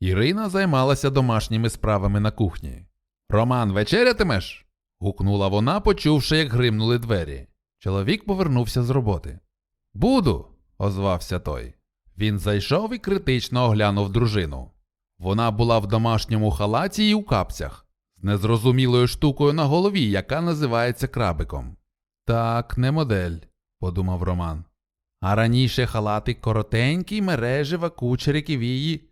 Ірина займалася домашніми справами на кухні. Роман, вечерятимеш? гукнула вона, почувши, як гримнули двері. Чоловік повернувся з роботи. Буду, озвався той. Він зайшов і критично оглянув дружину. Вона була в домашньому халаті і у капцях, з незрозумілою штукою на голові, яка називається крабиком. Так, не модель, подумав Роман. А раніше халати коротенькі, мережева, кучерики вії.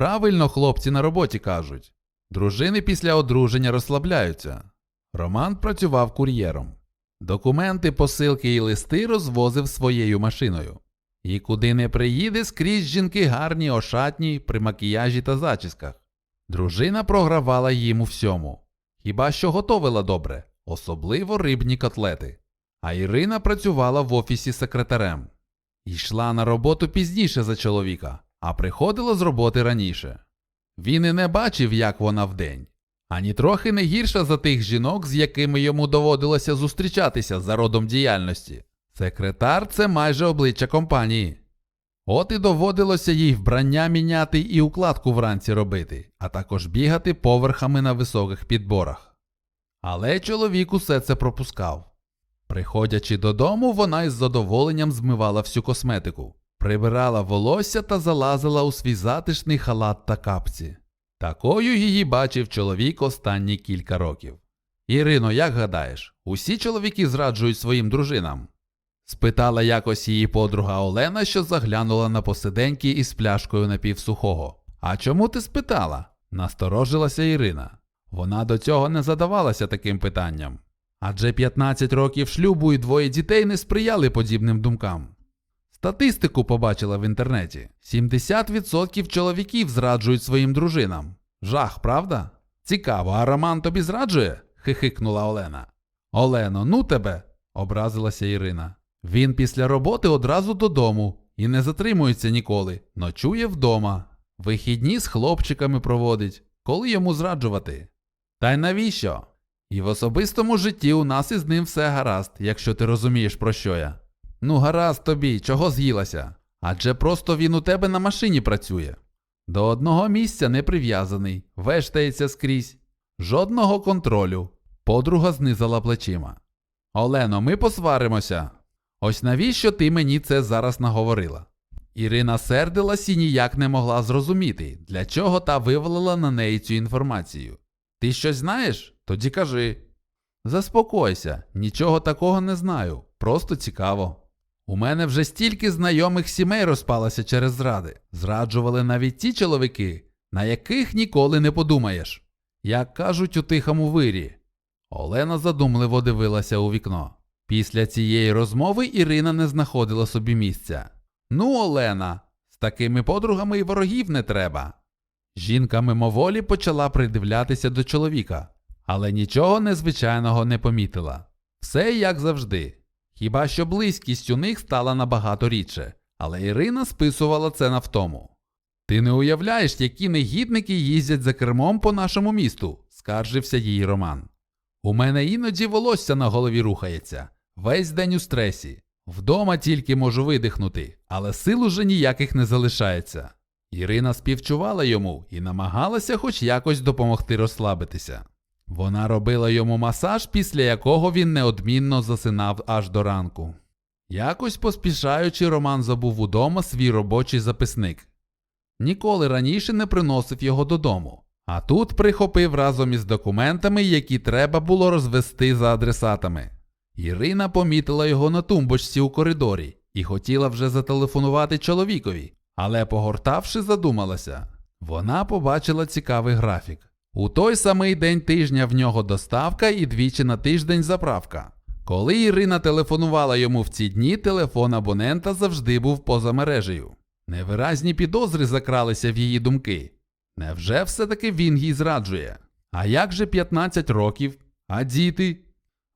Правильно хлопці на роботі кажуть. Дружини після одруження розслабляються. Роман працював кур'єром. Документи, посилки і листи розвозив своєю машиною. І куди не приїде, скрізь жінки гарні, ошатні, при макіяжі та зачісках. Дружина програвала їм у всьому. Хіба що готовила добре, особливо рибні котлети. А Ірина працювала в офісі секретарем. Йшла на роботу пізніше за чоловіка, а приходила з роботи раніше. Він і не бачив, як вона вдень, ані трохи не гірша за тих жінок, з якими йому доводилося зустрічатися за родом діяльності. Секретар це майже обличчя компанії. От і доводилося їй вбрання міняти і укладку вранці робити, а також бігати поверхами на високих підборах. Але чоловік усе це пропускав. Приходячи додому, вона із задоволенням змивала всю косметику, прибирала волосся та залазила у свій затишний халат та капці. Такою її бачив чоловік останні кілька років. Ірино, як гадаєш, усі чоловіки зраджують своїм дружинам? спитала якось її подруга Олена, що заглянула на посиденьки із пляшкою напівсухого. А чому ти спитала? насторожилася Ірина. Вона до цього не задавалася таким питанням. Адже 15 років шлюбу і двоє дітей не сприяли подібним думкам. Статистику побачила в інтернеті: 70% чоловіків зраджують своїм дружинам. Жах, правда? Цікаво, а Роман тобі зраджує? хихикнула Олена. Олено, ну тебе, образилася Ірина. Він після роботи одразу додому і не затримується ніколи, ночує вдома. Вихідні з хлопчиками проводить, коли йому зраджувати. Та й навіщо? І в особистому житті у нас із ним все гаразд, якщо ти розумієш, про що я. Ну, гаразд тобі, чого з'їлася? Адже просто він у тебе на машині працює. До одного місця не прив'язаний, вештається скрізь. Жодного контролю. Подруга знизала плечима. Олено, ми посваримося. Ось навіщо ти мені це зараз наговорила? Ірина сердилась і ніяк не могла зрозуміти, для чого та вивалила на неї цю інформацію. Ти щось знаєш? Тоді кажи. Заспокойся, нічого такого не знаю, просто цікаво. У мене вже стільки знайомих сімей розпалося через зради. Зраджували навіть ті чоловіки, на яких ніколи не подумаєш. Як кажуть у тихому вирі. Олена задумливо дивилася у вікно. Після цієї розмови Ірина не знаходила собі місця. Ну, Олена, з такими подругами і ворогів не треба. Жінка мимоволі почала придивлятися до чоловіка, але нічого незвичайного не помітила. Все як завжди. Хіба що близькість у них стала набагато рідше, але Ірина списувала це на втому. Ти не уявляєш, які негідники їздять за кермом по нашому місту, скаржився їй Роман. У мене іноді волосся на голові рухається, весь день у стресі. Вдома тільки можу видихнути, але сил уже ніяких не залишається. Ірина співчувала йому і намагалася хоч якось допомогти розслабитися. Вона робила йому масаж, після якого він неодмінно засинав аж до ранку. Якось поспішаючи, Роман забув удома свій робочий записник. Ніколи раніше не приносив його додому, а тут прихопив разом із документами, які треба було розвести за адресатами. Ірина помітила його на тумбочці у коридорі і хотіла вже зателефонувати чоловікові, але, погортавши, задумалася. Вона побачила цікавий графік. У той самий день тижня в нього доставка і двічі на тиждень заправка. Коли Ірина телефонувала йому в ці дні, телефон абонента завжди був поза мережею. Невиразні підозри закралися в її думки. Невже все-таки він їй зраджує? А як же 15 років? А діти?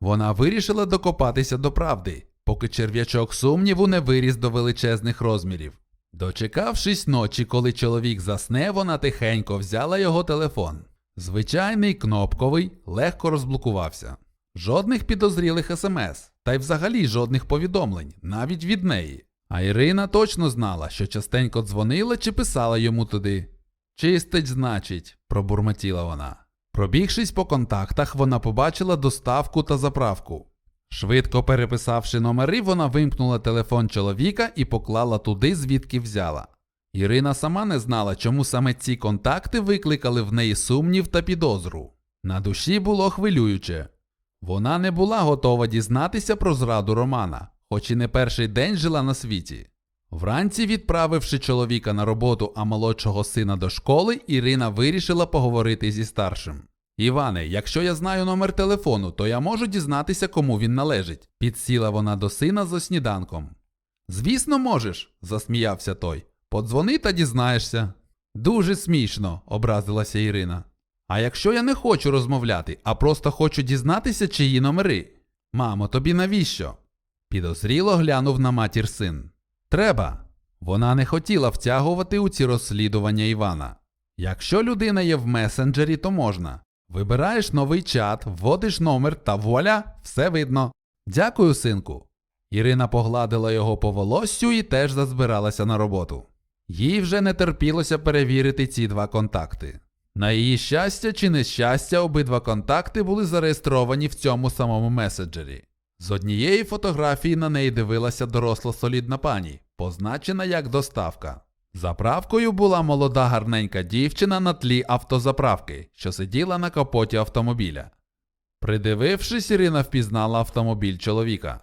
Вона вирішила докопатися до правди, поки черв'ячок сумніву не виріс до величезних розмірів. Дочекавшись ночі, коли чоловік засне, вона тихенько взяла його телефон. Звичайний кнопковий легко розблокувався. Жодних підозрілих смс, та й взагалі жодних повідомлень, навіть від неї. А Ірина точно знала, що частенько дзвонила чи писала йому туди. Чистить, значить, пробурмотіла вона. Пробігшись по контактах, вона побачила доставку та заправку. Швидко переписавши номери, вона вимкнула телефон чоловіка і поклала туди, звідки взяла. Ірина сама не знала, чому саме ці контакти викликали в неї сумнів та підозру. На душі було хвилююче. Вона не була готова дізнатися про зраду Романа, хоч і не перший день жила на світі. Вранці, відправивши чоловіка на роботу, а молодшого сина до школи, Ірина вирішила поговорити зі старшим. Іване, якщо я знаю номер телефону, то я можу дізнатися, кому він належить. Підсіла вона до сина за сніданком. Звісно, можеш, засміявся той. Подзвони та дізнаєшся. Дуже смішно, образилася Ірина. А якщо я не хочу розмовляти, а просто хочу дізнатися, чиї номери? Мамо, тобі навіщо? Підозріло глянув на матір син. Треба. Вона не хотіла втягувати у ці розслідування Івана. Якщо людина є в месенджері, то можна. Вибираєш новий чат, вводиш номер та вуаля, все видно. Дякую, синку. Ірина погладила його по волоссю і теж зазбиралася на роботу. Їй вже не терпілося перевірити ці два контакти. На її щастя чи нещастя, обидва контакти були зареєстровані в цьому самому меседжері. З однієї фотографії на неї дивилася доросла солідна пані, позначена як доставка. Заправкою була молода гарненька дівчина на тлі автозаправки, що сиділа на капоті автомобіля. Придивившись, Ірина впізнала автомобіль чоловіка.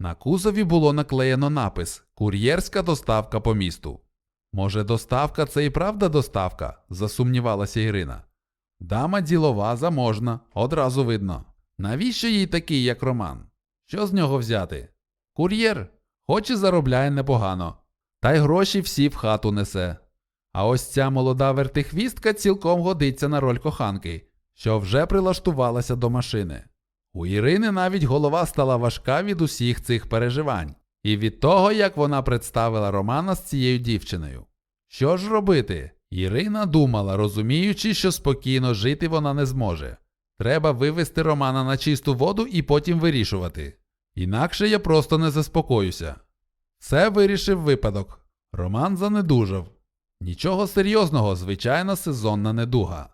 На кузові було наклеєно напис Кур'єрська доставка по місту. Може, доставка це і правда доставка? засумнівалася Ірина. Дама ділова, заможна, одразу видно. Навіщо їй такий, як Роман? Що з нього взяти? Кур'єр, хоч і заробляє непогано, та й гроші всі в хату несе. А ось ця молода вертихвістка цілком годиться на роль коханки, що вже прилаштувалася до машини. У Ірини навіть голова стала важка від усіх цих переживань, і від того, як вона представила Романа з цією дівчиною. Що ж робити? Ірина думала, розуміючи, що спокійно жити вона не зможе. Треба вивести Романа на чисту воду і потім вирішувати. Інакше я просто не заспокоюся. Все вирішив випадок. Роман занедужав. Нічого серйозного, звичайна сезонна недуга.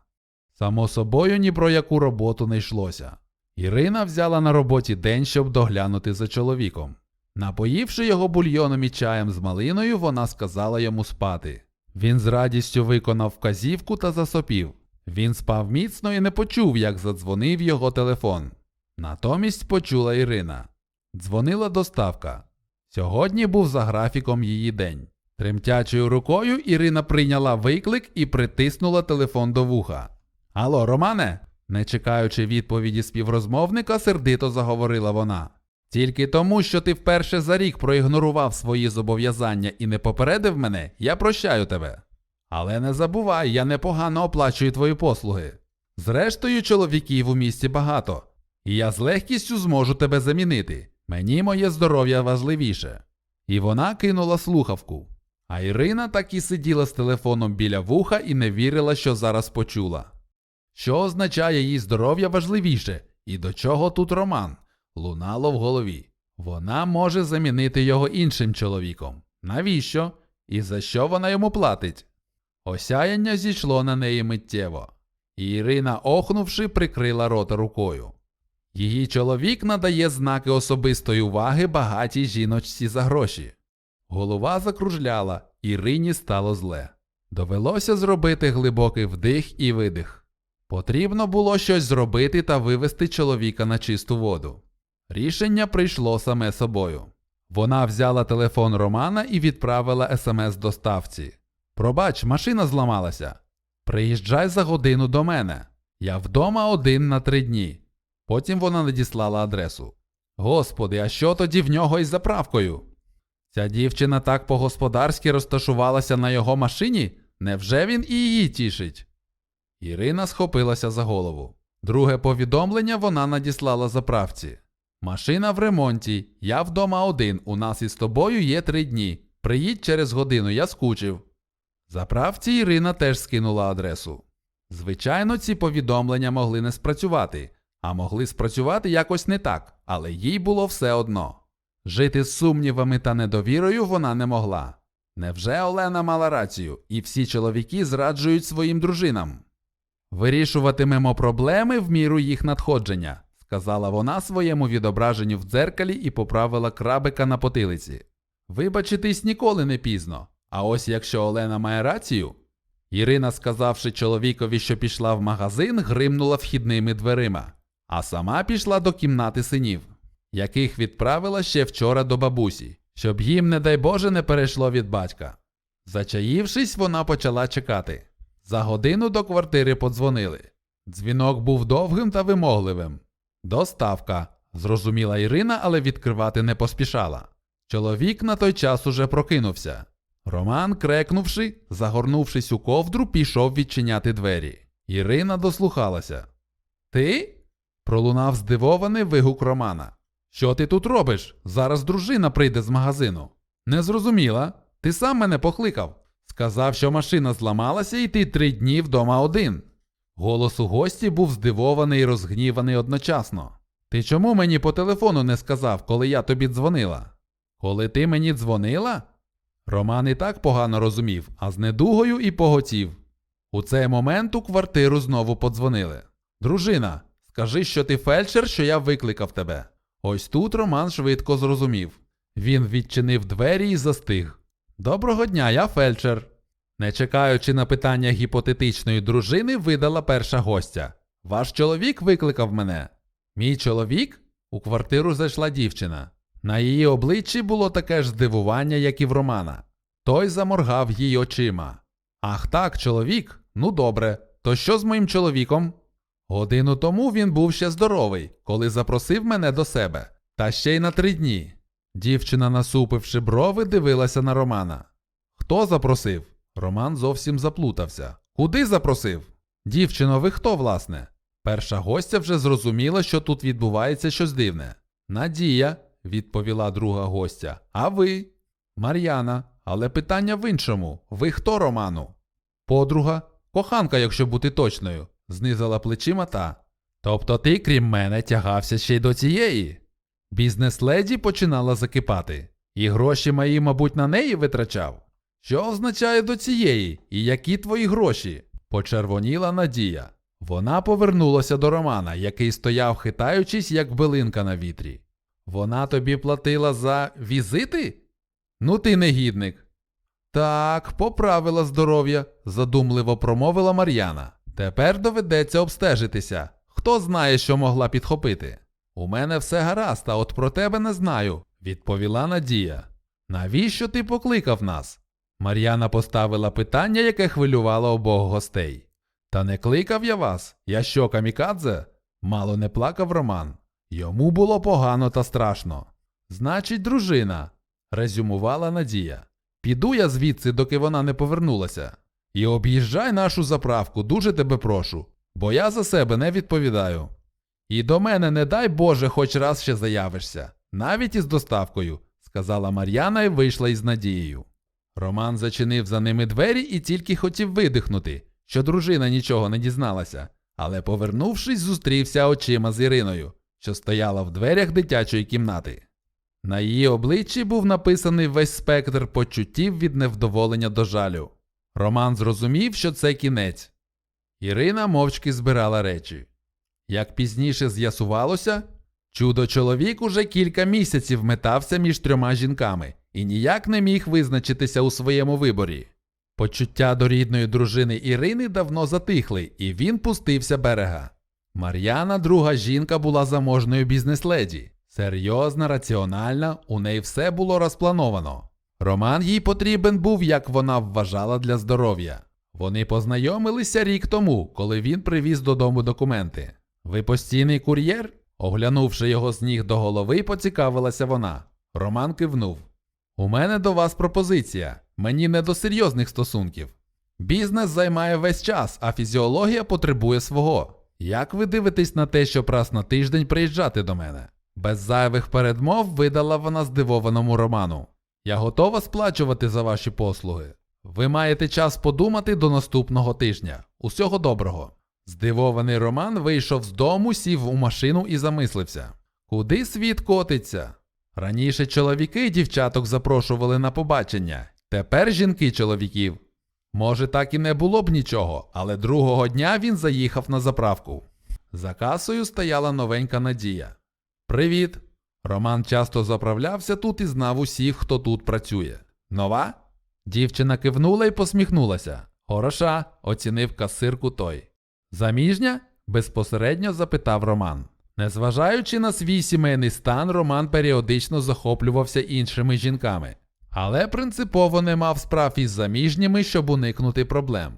Само собою ні про яку роботу не йшлося. Ірина взяла на роботі день, щоб доглянути за чоловіком. Напоївши його бульйоном і чаєм з малиною, вона сказала йому спати. Він з радістю виконав вказівку та засопів. Він спав міцно і не почув, як задзвонив його телефон. Натомість почула Ірина. Дзвонила доставка. Сьогодні був за графіком її день. Тремтячою рукою Ірина прийняла виклик і притиснула телефон до вуха. Алло, Романе? Не чекаючи відповіді співрозмовника, сердито заговорила вона. Тільки тому, що ти вперше за рік проігнорував свої зобов'язання і не попередив мене, я прощаю тебе. Але не забувай, я непогано оплачую твої послуги. Зрештою, чоловіків у місті багато, і я з легкістю зможу тебе замінити. Мені моє здоров'я важливіше. І вона кинула слухавку. А Ірина так і сиділа з телефоном біля вуха і не вірила, що зараз почула. Що означає їй здоров'я важливіше, і до чого тут роман? Лунало в голові. Вона може замінити його іншим чоловіком. Навіщо? І за що вона йому платить? Осяяння зійшло на неї миттєво, і Ірина, охнувши, прикрила рота рукою. Її чоловік надає знаки особистої уваги багатій жіночці за гроші. Голова закружляла, Ірині стало зле. Довелося зробити глибокий вдих і видих. Потрібно було щось зробити та вивести чоловіка на чисту воду. Рішення прийшло саме собою. Вона взяла телефон Романа і відправила смс доставці. Пробач, машина зламалася. Приїжджай за годину до мене. Я вдома один на три дні. Потім вона надіслала адресу. Господи, а що тоді в нього із заправкою? Ця дівчина так по-господарськи розташувалася на його машині? Невже він і її тішить? Ірина схопилася за голову. Друге повідомлення вона надіслала заправці. Машина в ремонті. Я вдома один. У нас із тобою є три дні. Приїдь через годину, я скучив. Заправці Ірина теж скинула адресу. Звичайно, ці повідомлення могли не спрацювати, а могли спрацювати якось не так, але їй було все одно. Жити з сумнівами та недовірою вона не могла. Невже Олена мала рацію, і всі чоловіки зраджують своїм дружинам? Вирішуватимемо проблеми в міру їх надходження, сказала вона своєму відображенню в дзеркалі і поправила крабика на потилиці. Вибачитись ніколи не пізно. А ось якщо Олена має рацію. Ірина, сказавши чоловікові, що пішла в магазин, гримнула вхідними дверима, а сама пішла до кімнати синів, яких відправила ще вчора до бабусі, щоб їм, не дай Боже, не перейшло від батька. Зачаївшись, вона почала чекати. За годину до квартири подзвонили. Дзвінок був довгим та вимогливим. Доставка, зрозуміла Ірина, але відкривати не поспішала. Чоловік на той час уже прокинувся. Роман, крекнувши, загорнувшись у ковдру, пішов відчиняти двері. Ірина дослухалася. Ти? пролунав здивований вигук Романа. Що ти тут робиш? Зараз дружина прийде з магазину. Не зрозуміла. Ти сам мене покликав. Сказав, що машина зламалася, і ти три дні вдома один. Голос у гості був здивований і розгніваний одночасно. Ти чому мені по телефону не сказав, коли я тобі дзвонила? Коли ти мені дзвонила? Роман і так погано розумів, а з недугою і поготів. У цей момент у квартиру знову подзвонили. Дружина, скажи, що ти фельдшер, що я викликав тебе. Ось тут Роман швидко зрозумів. Він відчинив двері і застиг. Доброго дня, я фельдшер. Не чекаючи на питання гіпотетичної дружини, видала перша гостя. Ваш чоловік викликав мене. Мій чоловік? У квартиру зайшла дівчина. На її обличчі було таке ж здивування, як і в Романа. Той заморгав їй очима. Ах так, чоловік? Ну добре. То що з моїм чоловіком? Годину тому він був ще здоровий, коли запросив мене до себе. Та ще й на три дні. Дівчина, насупивши брови, дивилася на Романа. Хто запросив? Роман зовсім заплутався. Куди запросив? Дівчино, ви хто, власне? Перша гостя вже зрозуміла, що тут відбувається щось дивне. Надія, відповіла друга гостя. А ви? Мар'яна. Але питання в іншому. Ви хто, Роману? Подруга, коханка, якщо бути точною, знизила плечима та. Тобто ти, крім мене, тягався ще й до цієї. Бізнес-леді починала закипати. І гроші мої, мабуть, на неї витрачав. Що означає до цієї? І які твої гроші? Почервоніла Надія. Вона повернулася до Романа, який стояв, хитаючись, як билинка на вітрі. Вона тобі платила за візити? Ну ти негідник. Так, поправила здоров'я, задумливо промовила Мар'яна. Тепер доведеться обстежитися. Хто знає, що могла підхопити? У мене все гаразд, а от про тебе не знаю, відповіла Надія. Навіщо ти покликав нас? Мар'яна поставила питання, яке хвилювало обох гостей. Та не кликав я вас. Я що, камікадзе? Мало не плакав Роман. Йому було погано та страшно. Значить, дружина, резюмувала Надія. Піду я звідси, доки вона не повернулася. І об'їжджай нашу заправку, дуже тебе прошу, бо я за себе не відповідаю. І до мене, не дай Боже, хоч раз ще заявишся, навіть із доставкою, сказала Мар'яна і вийшла із надією. Роман зачинив за ними двері і тільки хотів видихнути, що дружина нічого не дізналася, але, повернувшись, зустрівся очима з Іриною, що стояла в дверях дитячої кімнати. На її обличчі був написаний весь спектр почуттів від невдоволення до жалю. Роман зрозумів, що це кінець. Ірина мовчки збирала речі. Як пізніше з'ясувалося, чудо чоловік уже кілька місяців метався між трьома жінками і ніяк не міг визначитися у своєму виборі. Почуття до рідної дружини Ірини давно затихли, і він пустився берега. Мар'яна, друга жінка, була заможною бізнес-леді. Серйозна, раціональна, у неї все було розплановано. Роман їй потрібен був, як вона вважала для здоров'я. Вони познайомилися рік тому, коли він привіз додому документи. Ви постійний кур'єр? Оглянувши його з ніг до голови, поцікавилася вона. Роман кивнув. У мене до вас пропозиція. Мені не до серйозних стосунків. Бізнес займає весь час, а фізіологія потребує свого. Як ви дивитесь на те, щоб раз на тиждень приїжджати до мене? Без зайвих передмов видала вона здивованому Роману. Я готова сплачувати за ваші послуги. Ви маєте час подумати до наступного тижня. Усього доброго. Здивований Роман вийшов з дому, сів у машину і замислився. Куди світ котиться? Раніше чоловіки дівчаток запрошували на побачення, Тепер жінки чоловіків. Може, так і не було б нічого, але другого дня він заїхав на заправку. За касою стояла новенька Надія. Привіт! Роман часто заправлявся тут і знав усіх, хто тут працює. Нова? Дівчина кивнула і посміхнулася. Хороша, оцінив касирку той. Заміжня? безпосередньо запитав Роман. Незважаючи на свій сімейний стан, Роман періодично захоплювався іншими жінками, але принципово не мав справ із заміжніми, щоб уникнути проблем.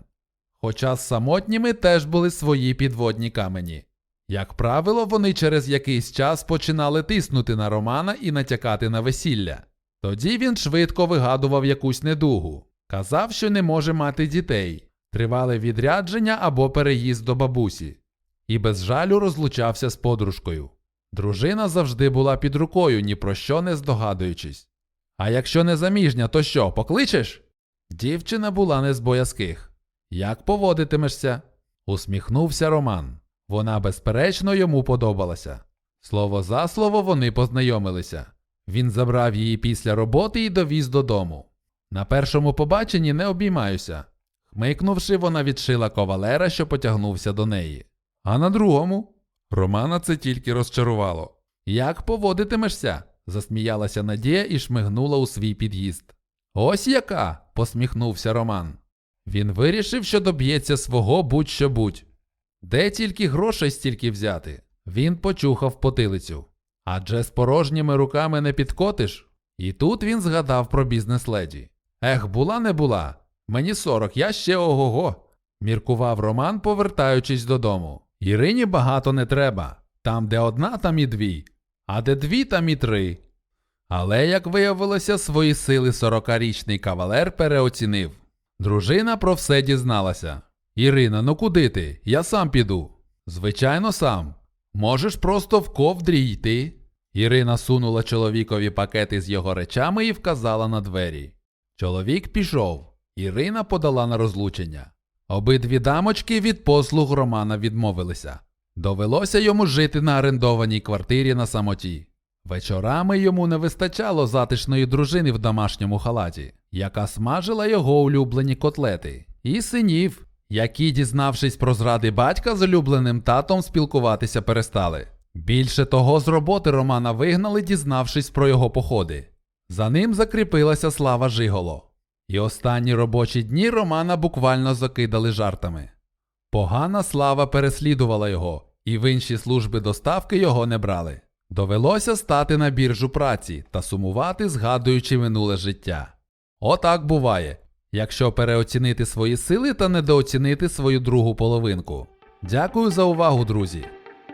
Хоча з самотніми теж були свої підводні камені. Як правило, вони через якийсь час починали тиснути на Романа і натякати на весілля. Тоді він швидко вигадував якусь недугу, казав, що не може мати дітей, тривале відрядження або переїзд до бабусі, і без жалю розлучався з подружкою. Дружина завжди була під рукою, ні про що не здогадуючись. А якщо не заміжня, то що, покличеш? Дівчина була не з боязких. Як поводитимешся? усміхнувся Роман. Вона, безперечно, йому подобалася. Слово за слово вони познайомилися. Він забрав її після роботи і довіз додому. На першому побаченні не обіймаюся. Хмикнувши, вона відшила ковалера, що потягнувся до неї. А на другому? Романа це тільки розчарувало. Як поводитимешся? засміялася Надія і шмигнула у свій під'їзд. Ось яка. посміхнувся Роман. Він вирішив, що доб'ється свого будь-що будь. Де тільки грошей стільки взяти? Він почухав потилицю. Адже з порожніми руками не підкотиш. І тут він згадав про бізнес-леді. Ех, була не була. Мені сорок, я ще ого-го. Міркував Роман, повертаючись додому. Ірині багато не треба. Там, де одна, там і дві, а де дві, там і три. Але, як виявилося, свої сили сорокарічний кавалер переоцінив. Дружина про все дізналася. Ірина, ну куди ти? Я сам піду. Звичайно, сам. Можеш просто в ковдрі йти. Ірина сунула чоловікові пакети з його речами і вказала на двері. Чоловік пішов. Ірина подала на розлучення. Обидві дамочки від послуг Романа відмовилися. Довелося йому жити на орендованій квартирі на самоті. Вечорами йому не вистачало затишної дружини в домашньому халаті, яка смажила його улюблені котлети, і синів, які, дізнавшись про зради батька з улюбленим татом, спілкуватися перестали. Більше того, з роботи Романа вигнали, дізнавшись про його походи. За ним закріпилася слава Жиголо. І останні робочі дні Романа буквально закидали жартами. Погана слава переслідувала його, і в інші служби доставки його не брали. Довелося стати на біржу праці та сумувати, згадуючи минуле життя. Отак буває, якщо переоцінити свої сили та недооцінити свою другу половинку. Дякую за увагу, друзі!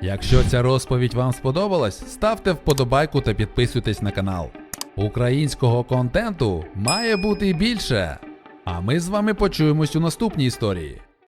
Якщо ця розповідь вам сподобалась, ставте вподобайку та підписуйтесь на канал. Українського контенту має бути більше. А ми з вами почуємось у наступній історії.